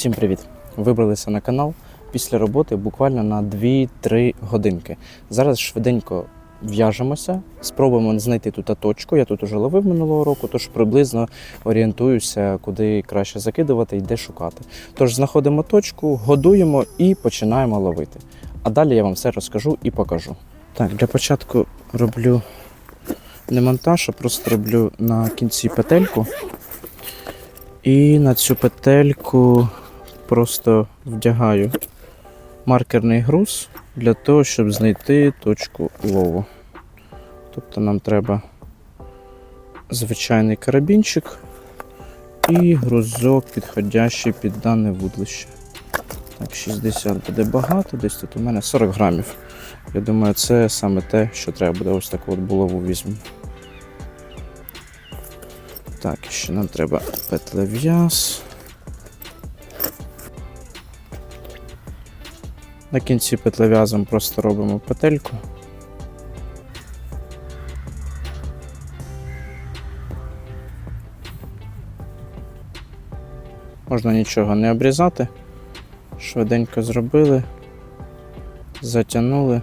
Усім привіт! Вибралися на канал після роботи буквально на 2-3 годинки. Зараз швиденько в'яжемося, спробуємо знайти тут точку. Я тут уже ловив минулого року, тож приблизно орієнтуюся, куди краще закидувати і де шукати. Тож знаходимо точку, годуємо і починаємо ловити. А далі я вам все розкажу і покажу. Так, для початку роблю не монтаж, а просто роблю на кінці петельку. І на цю петельку просто вдягаю маркерний груз для того, щоб знайти точку лову. Тобто нам треба звичайний карабінчик і грузок, підходящий під дане вудлище. Так, 60 буде багато, десь тут у мене 40 грамів. Я думаю, це саме те, що треба буде ось таку от булаву візьму. Так, ще нам треба петлев'яз. На кінці петлев'язом просто робимо петельку. Можна нічого не обрізати. Швиденько зробили, затягнули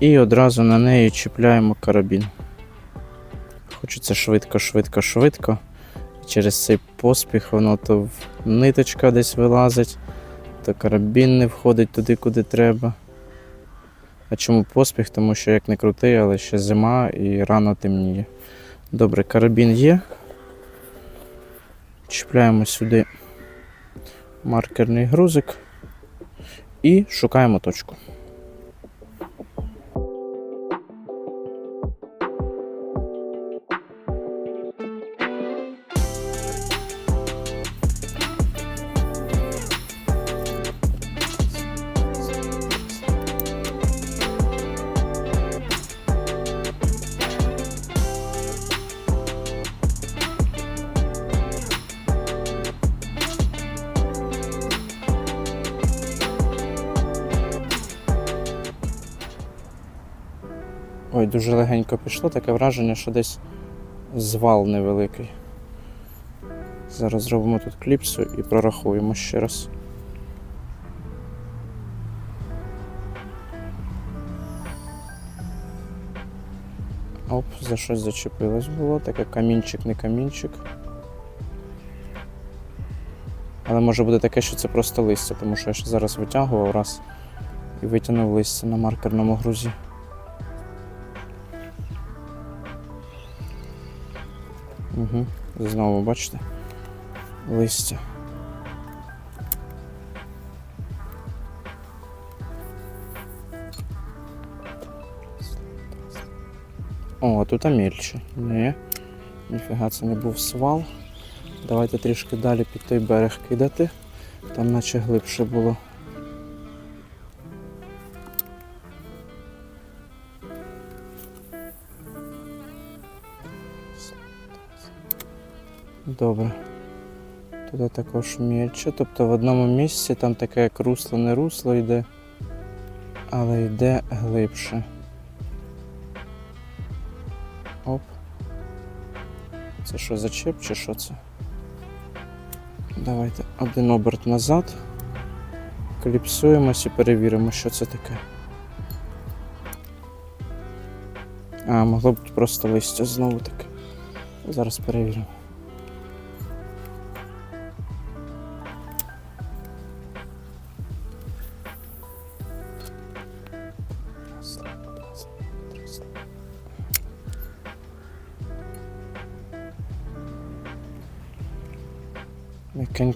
і одразу на неї чіпляємо карабін. Хочеться швидко, швидко, швидко. Через цей поспіх воно то в- ниточка десь вилазить, то карабін не входить туди, куди треба. А чому поспіх? Тому що як не крутий, але ще зима і рано темніє. Добре, карабін є. Чіпляємо сюди маркерний грузик і шукаємо точку. Ой, дуже легенько пішло, таке враження, що десь звал невеликий. Зараз зробимо тут кліпсу і прорахуємо ще раз. Оп, за щось зачепилось було, таке камінчик, не камінчик. Але може бути таке, що це просто листя, тому що я ще зараз витягував раз і витягнув листя на маркерному грузі. Угу. Знову бачите? Листя. О, тут мельче. Ні. Ніфіга це не був свал. Давайте трішки далі під той берег кидати. Там наче глибше було. Добре. Туди також мельче. Тобто в одному місці там таке як русло, не русло йде, але йде глибше. Оп. Це що, зачеп чи що це? Давайте один оберт назад. Кліпсуємось і перевіримо, що це таке. А, могло бути просто листя знову таке. Зараз перевіримо.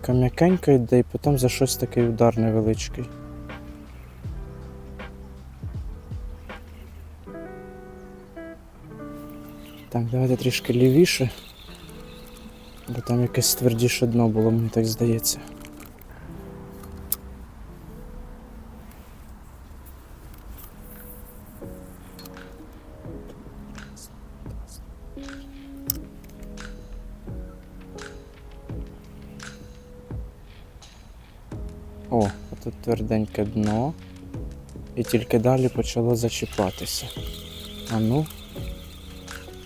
М'якенько, м'якенько йде, і потім за щось такий удар невеличкий. Так, давайте трішки лівіше, бо там якесь твердіше дно було, мені так здається. гладеньке дно і тільки далі почало зачіпатися. А ну.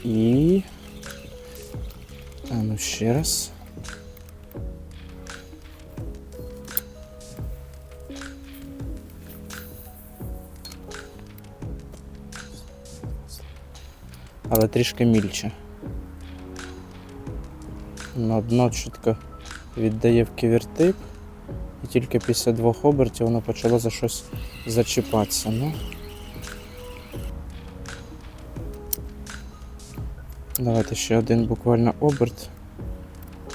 І. А ну ще раз. Але трішки мільче. На дно чітко віддає в ківертип і тільки після двох обертів воно почало за щось зачіпатися. Ну. Давайте ще один буквально оберт.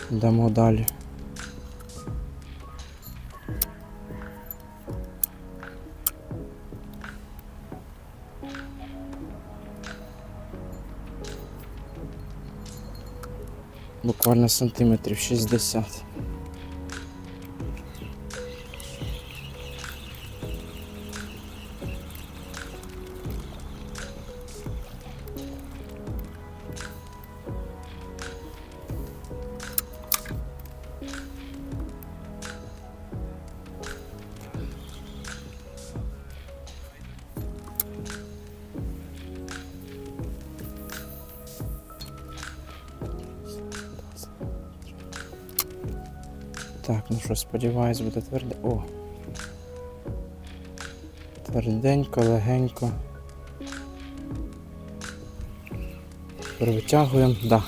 Дамо далі. Буквально сантиметрів 60. Ну що, сподіваюсь, буде тверде. О! Тверденько, легенько. Витягуємо. Да.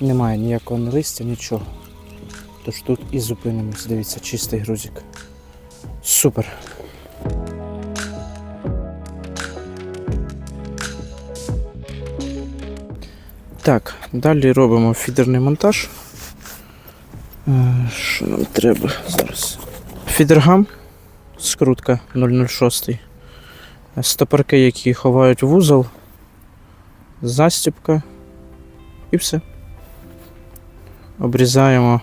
Немає ніякого ні листя, нічого. Тож тут і зупинимось. Дивіться, чистий грузик. Супер. Так, далі робимо фідерний монтаж. Е, Що нам треба зараз? Фідергам, скрутка 006. Стопорки, які ховають вузол, застіпка і все. Обрізаємо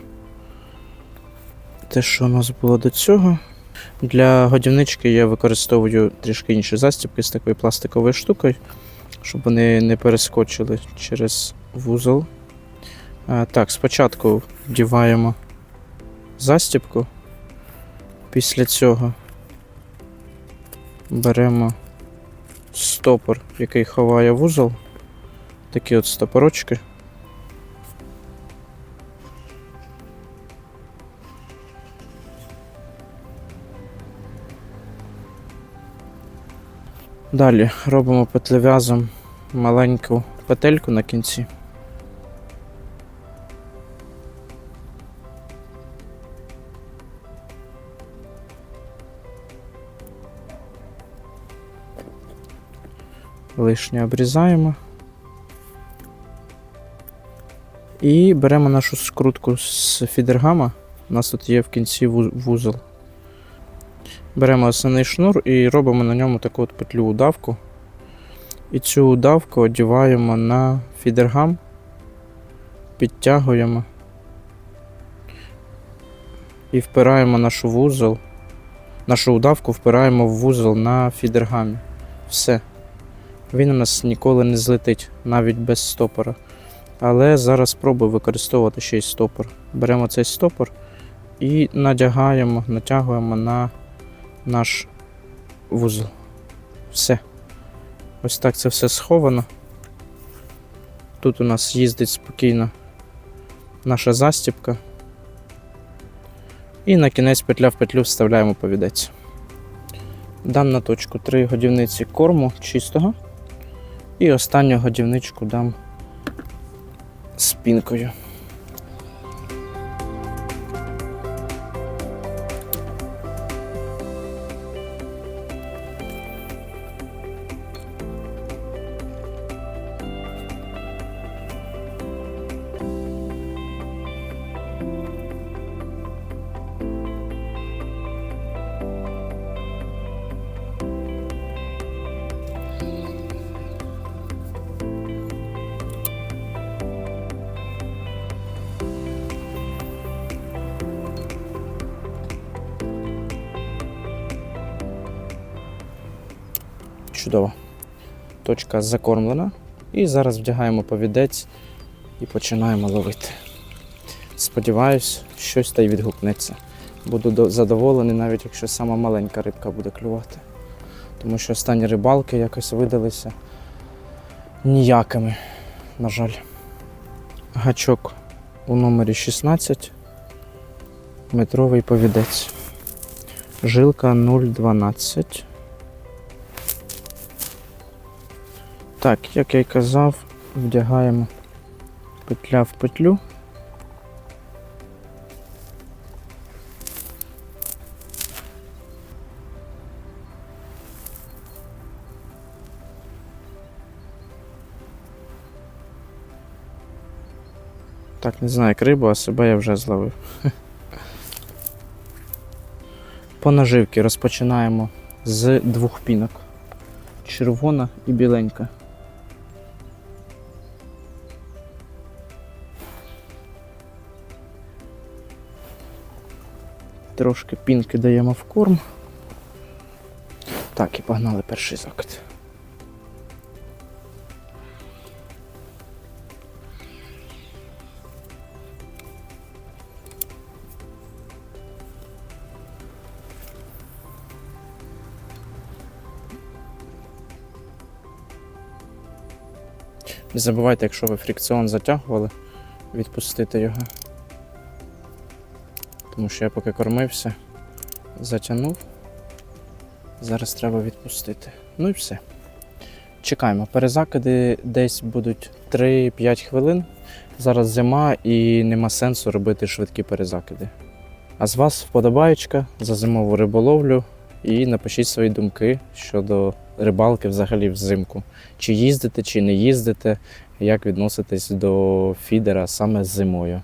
те, що у нас було до цього. Для годівнички я використовую трішки інші застіпки з такою пластиковою штукою, щоб вони не перескочили через вузол. Так, спочатку вдіваємо застіпку. Після цього беремо стопор, який ховає вузол. Такі от стопорочки. Далі робимо петлев'язом маленьку петельку на кінці. Лишнє обрізаємо. І беремо нашу скрутку з фідергама. У нас тут є в кінці вузол. Беремо основний шнур і робимо на ньому таку от петлю удавку. І цю удавку одіваємо на фідергам, підтягуємо і впираємо нашу вузол. Нашу удавку впираємо в вузол на фідергамі. Все. Він у нас ніколи не злетить, навіть без стопора. Але зараз спробую використовувати ще й стопор. Беремо цей стопор і надягаємо, натягуємо на наш вузол. Все. Ось так це все сховано. Тут у нас їздить спокійно наша застіпка. І на кінець петля в петлю вставляємо повідець. Дам на точку 3 годівниці корму чистого. І останню годівничку дам з пінкою. Чудово. Точка закормлена. І зараз вдягаємо повідець і починаємо ловити. Сподіваюсь, щось та й відгукнеться. Буду задоволений, навіть якщо сама маленька рибка буде клювати. Тому що останні рибалки якось видалися ніякими, на жаль. Гачок у номері 16. Метровий повідець. Жилка 0,12. Так, як я й казав, Вдягаємо петля в петлю. Так, не знаю, як рибу, а себе я вже зловив. По наживці розпочинаємо з двох пінок. Червона і біленька. Трошки пінки даємо в корм. Так, і погнали перший закид. Не забувайте, якщо ви фрикціон затягували, відпустити його. Тому що я поки кормився, затягнув. Зараз треба відпустити. Ну і все. Чекаємо. Перезакиди десь будуть 3-5 хвилин. Зараз зима і нема сенсу робити швидкі перезакиди. А з вас вподобаєчка за зимову риболовлю і напишіть свої думки щодо рибалки взагалі взимку. Чи їздите, чи не їздите, як відноситесь до фідера саме зимою.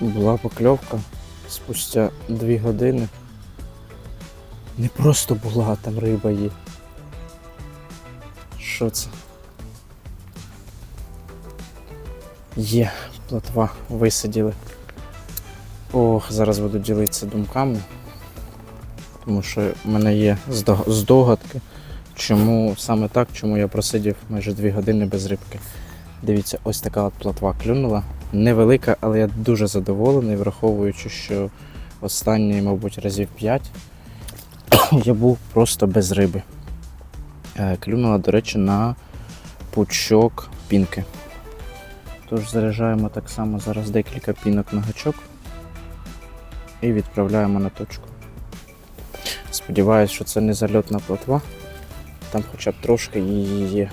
Була покльовка спустя дві години. Не просто була, а там риба є. Що це? Є, плотва висиділи. Ох, зараз буду ділитися думками. Тому що в мене є здогадки, чому саме так, чому я просидів майже дві години без рибки. Дивіться, ось така от плотва клюнула. Невелика, але я дуже задоволений, враховуючи, що останні, мабуть, разів 5 я був просто без риби. Е, Клюнула, до речі, на пучок пінки. Тож заряджаємо так само зараз декілька пінок на гачок і відправляємо на точку. Сподіваюсь, що це не зальотна плотва. Там хоча б трошки її є.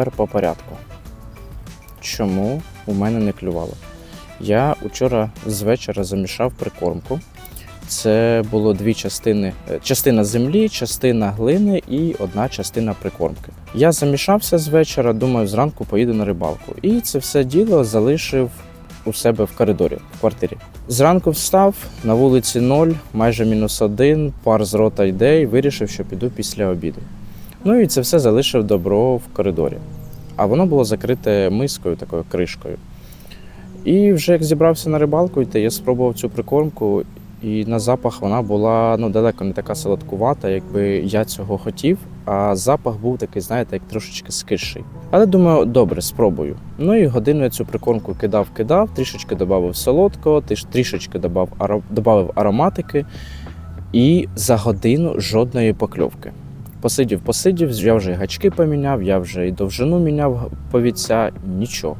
Тепер по порядку. Чому у мене не клювало? Я учора з вечора замішав прикормку. Це було дві частини: е, частина землі, частина глини і одна частина прикормки. Я замішався з вечора, думаю, зранку поїду на рибалку. І це все діло залишив у себе в коридорі, в квартирі. Зранку встав, на вулиці 0, майже мінус один, пар з рота йде і вирішив, що піду після обіду. Ну і це все залишив добро в коридорі. А воно було закрите мискою, такою кришкою. І вже як зібрався на рибалку йти, я спробував цю прикормку, і на запах вона була ну, далеко не така солодкувата, якби я цього хотів. А запах був такий, знаєте, як трошечки скисший. Але думаю, добре, спробую. Ну і годину я цю прикормку кидав-кидав, трішечки додав солодкого, тріш- трішечки додав ароматики, і за годину жодної покльовки. Посидів, посидів, я вже гачки поміняв, я вже і довжину міняв повіця, нічого.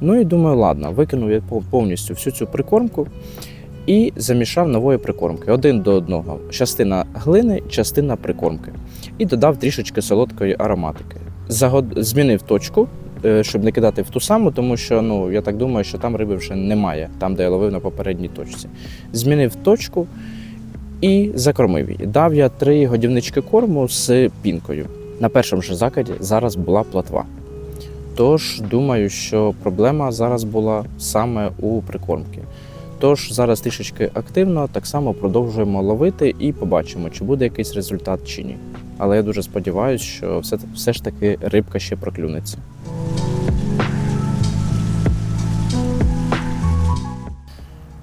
Ну і думаю, ладно, викинув я повністю всю цю прикормку і замішав нової прикормки один до одного. Частина глини, частина прикормки. І додав трішечки солодкої ароматики. Загод... Змінив точку, е, щоб не кидати в ту саму, тому що ну, я так думаю, що там риби вже немає, там, де я ловив на попередній точці. Змінив точку і закормив її. Дав я три годівнички корму з пінкою. На першому ж закиді зараз була платва. Тож думаю, що проблема зараз була саме у прикормці. Тож зараз трішечки активно так само продовжуємо ловити і побачимо, чи буде якийсь результат чи ні. Але я дуже сподіваюся, що все, все ж таки рибка ще проклюнеться.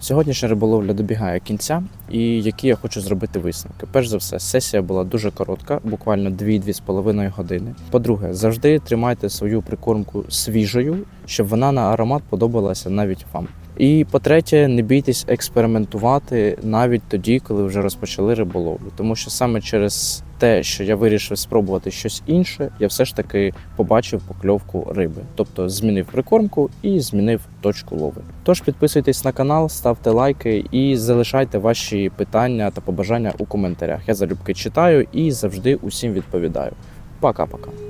Сьогоднішня риболовля добігає кінця, і які я хочу зробити висновки. Перш за все, сесія була дуже коротка, буквально 2-2,5 години. По-друге, завжди тримайте свою прикормку свіжою, щоб вона на аромат подобалася навіть вам. І по-третє, не бійтесь експериментувати навіть тоді, коли вже розпочали риболовлю, тому що саме через те, що я вирішив спробувати щось інше, я все ж таки побачив покльовку риби, тобто змінив прикормку і змінив точку лови. Тож підписуйтесь на канал, ставте лайки і залишайте ваші питання та побажання у коментарях. Я залюбки читаю і завжди усім відповідаю. Пока-пока.